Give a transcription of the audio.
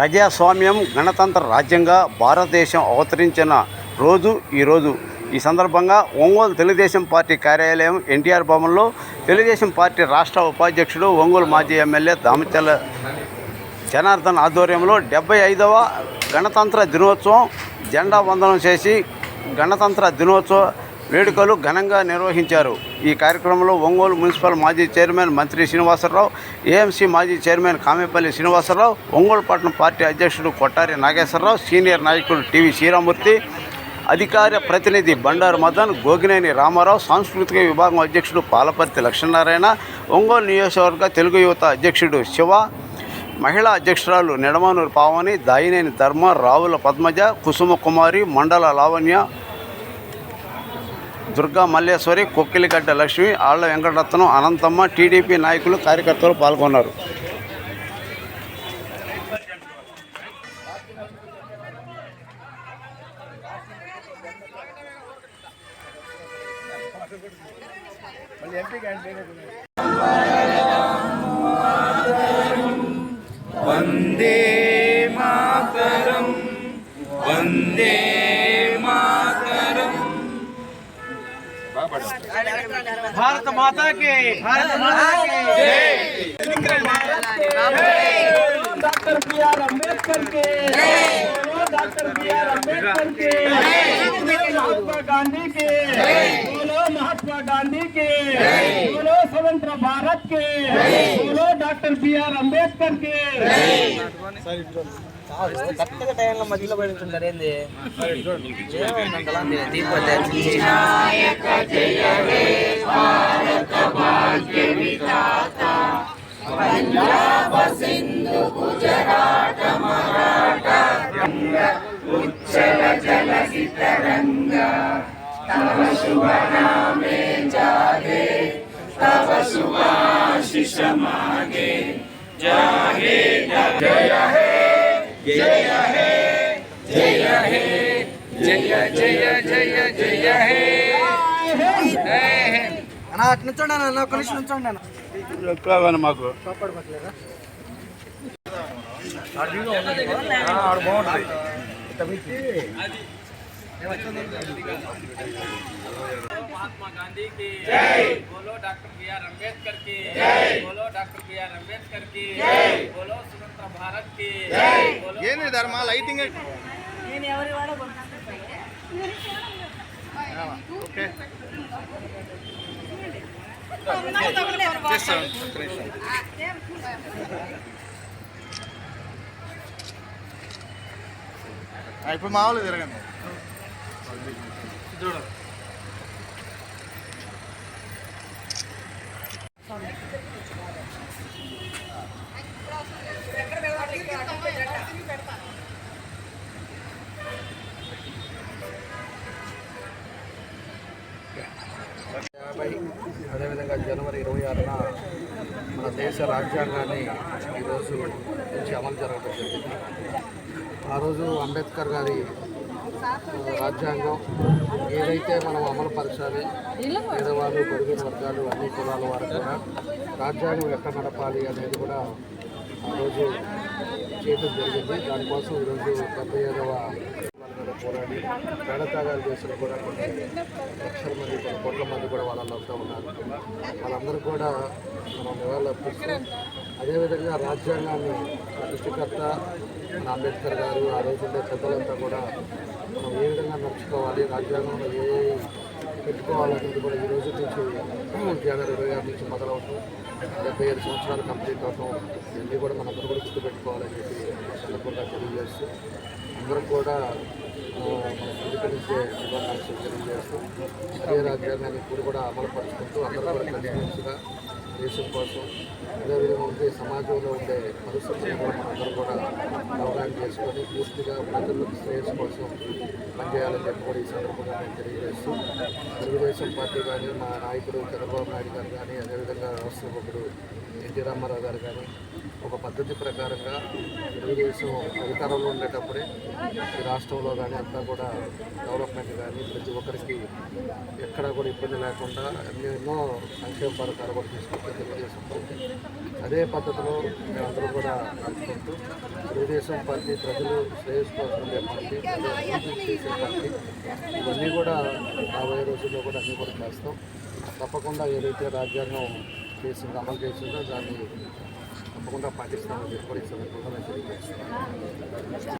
ప్రజాస్వామ్యం గణతంత్ర రాజ్యంగా భారతదేశం అవతరించిన రోజు ఈరోజు ఈ సందర్భంగా ఒంగోలు తెలుగుదేశం పార్టీ కార్యాలయం ఎన్టీఆర్ భవన్లో తెలుగుదేశం పార్టీ రాష్ట్ర ఉపాధ్యక్షుడు ఒంగోలు మాజీ ఎమ్మెల్యే దామచల్ల జనార్దన్ ఆధ్వర్యంలో డెబ్బై ఐదవ గణతంత్ర దినోత్సవం జెండా వందనం చేసి గణతంత్ర దినోత్సవ వేడుకలు ఘనంగా నిర్వహించారు. ఈ కార్యక్రమంలో ఒంగోలు మున్సిపల్ మాజీ చైర్మన్ మంత్రి శ్రీనివాసరావు ఏఎంసీ మాజీ చైర్మన్ కామేపల్లి శ్రీనివాసరావు ఒంగోలు పట్టణం పార్టీ అధ్యక్షుడు కొట్టారి నాగేశ్వరరావు సీనియర్ నాయకుడు టీవీ శ్రీరామూర్తి అధికార ప్రతినిధి బండారు మదన్ గోగినేని రామారావు సాంస్కృతిక విభాగం అధ్యక్షుడు పాలపర్తి లక్ష్మీనారాయణ ఒంగోలు నియోజకవర్గ తెలుగు యువత అధ్యక్షుడు శివ మహిళా అధ్యక్షురాలు నిడమానూరు పావని దాయినేని ధర్మ రావుల పద్మజ కుసుమ కుమారి మండల లావణ్య దుర్గా మల్లేశ్వరి కొక్కిలిగడ్డ లక్ష్మి ఆళ్ళ వెంకటరత్నం అనంతమ్మ టీడీపీ నాయకులు కార్యకర్తలు పాల్గొన్నారు. వందే भारत माता के भारत माता के डॉक्टर बी आर अंबेडकर के डॉक्टर बी आर अंबेडकर के महात्मा गांधी के बोलो महात्मा गांधी के बोलो स्वतंत्र भारत के बोलो డాక్టర్ బిఆర్ అంబేద్కర్కి కరెక్ట్గా టైంలో మధ్యలో శుభ నామే జాగే ఏమైందంతలా దీపోతే జయ జయ జయ జయ హే అన్న అటు నుంచోండి అన్న ఒక్క నిమిషం నుంచోండి అన్న మాకు महात्मा गांधी की जय बोलो डॉक्टर बी आर अम्बेडकर की जय बोलो डॉक्टर बी आर अम्बेडकर की जय बोलो स्वतंत्र भारत की जय बोलो ఏంది ధర్మ లైటింగ్ ఇప్పుడు మామూలు తిరగండి యాభై జనవరి ఇరవై ఆరున మన దేశ రాజ్యాంగాన్ని ఈరోజు నుంచి అమలు జరగడం జరిగింది. ఆ రోజు అంబేద్కర్ గారి రాజ్యాంగం ఏదైతే మనం అమలు పరచాలి పేదవాళ్ళు పొరుగున వర్గాలు అన్ని కులాల వారు కూడా రాజ్యాంగం ఎక్కడ నడపాలి అనేది కూడా ఆ రోజు చేయడం జరిగింది. దానికోసం ఈరోజు డెబ్బై ఐదవ పోరాడి ప్రాణత్యాగాలు చేసిన కూడా కొన్ని లక్షల మంది కొన్ని కోట్ల మంది కూడా వాళ్ళలో అవుతూ ఉన్నారు. వాళ్ళందరూ కూడా మనం నివాళులర్పిస్తూ అదేవిధంగా రాజ్యాంగాన్ని సృష్టికర్త మన అంబేద్కర్ గారు ఆ రోజు ఉండే పెద్దలంతా కూడా మనం ఏ విధంగా నడుచుకోవాలి రాజ్యాంగంలో ఏ పెట్టుకోవాలనేది కూడా ఈ రోజు నుంచి జనవరి ఇరవై ఆరు నుంచి మొదలవుతాం డెబ్బై ఐదు సంవత్సరాలు కంప్లీట్ అవుతాం ఇవన్నీ కూడా మనందరూ కూడా గుర్తుపెట్టుకోవాలని చెప్పి సందర్భంగా తెలియజేస్తూ అందరం కూడా స్వీకరించే శుభాకాంక్షలు తెలియజేస్తూ అదే రాజ్యాంగాన్ని ఇప్పుడు కూడా అమలుపరుచుకుంటూ అందరూ కూడా కలిసిమెలిసిగా దేశం కోసం అదేవిధంగా ఉండే సమాజంలో ఉండే పరిస్థితులు కూడా కూడా అవగాహన చేసుకొని పూర్తిగా ప్రజలకు శ్రేయస్సు కోసం పనిచేయాలని చెప్పి కూడా ఈ సందర్భంగా నేను తెలియజేస్తూ తెలుగుదేశం పార్టీ కానీ మా నాయకుడు చంద్రబాబు నాయుడు గారు కానీ అదేవిధంగా రాష్ట్ర ఎన్టీ రామారావు గారు కానీ ఒక పద్ధతి ప్రకారంగా తెలుగుదేశం అధికారంలో ఉండేటప్పుడే ఈ రాష్ట్రంలో కానీ అంతా కూడా డెవలప్మెంట్ కానీ ప్రతి ఒక్కరికి ఎక్కడా కూడా ఇబ్బంది లేకుండా ఎన్నో ఎన్నో సంక్షేమ పథకాలు కూడా తీసుకొస్తే అదే పద్ధతిలో మేమందరం కూడా నడుచుకుంటూ తెలుగుదేశం పార్టీ ప్రజలు శ్రేయస్ కోసం ఉండే పార్టీ చేసే పార్టీ. ఇవన్నీ కూడా రాబోయే రోజుల్లో కూడా అన్నీ కూడా చేస్తాం. తప్పకుండా ఏదైతే రాజ్యాంగం చేసిందో అమలు చేసిందో దాన్ని తప్పకుండా పాటిస్తామని చెప్పి కూడా ఈ సందర్భంగా తెలియజేస్తున్నాను.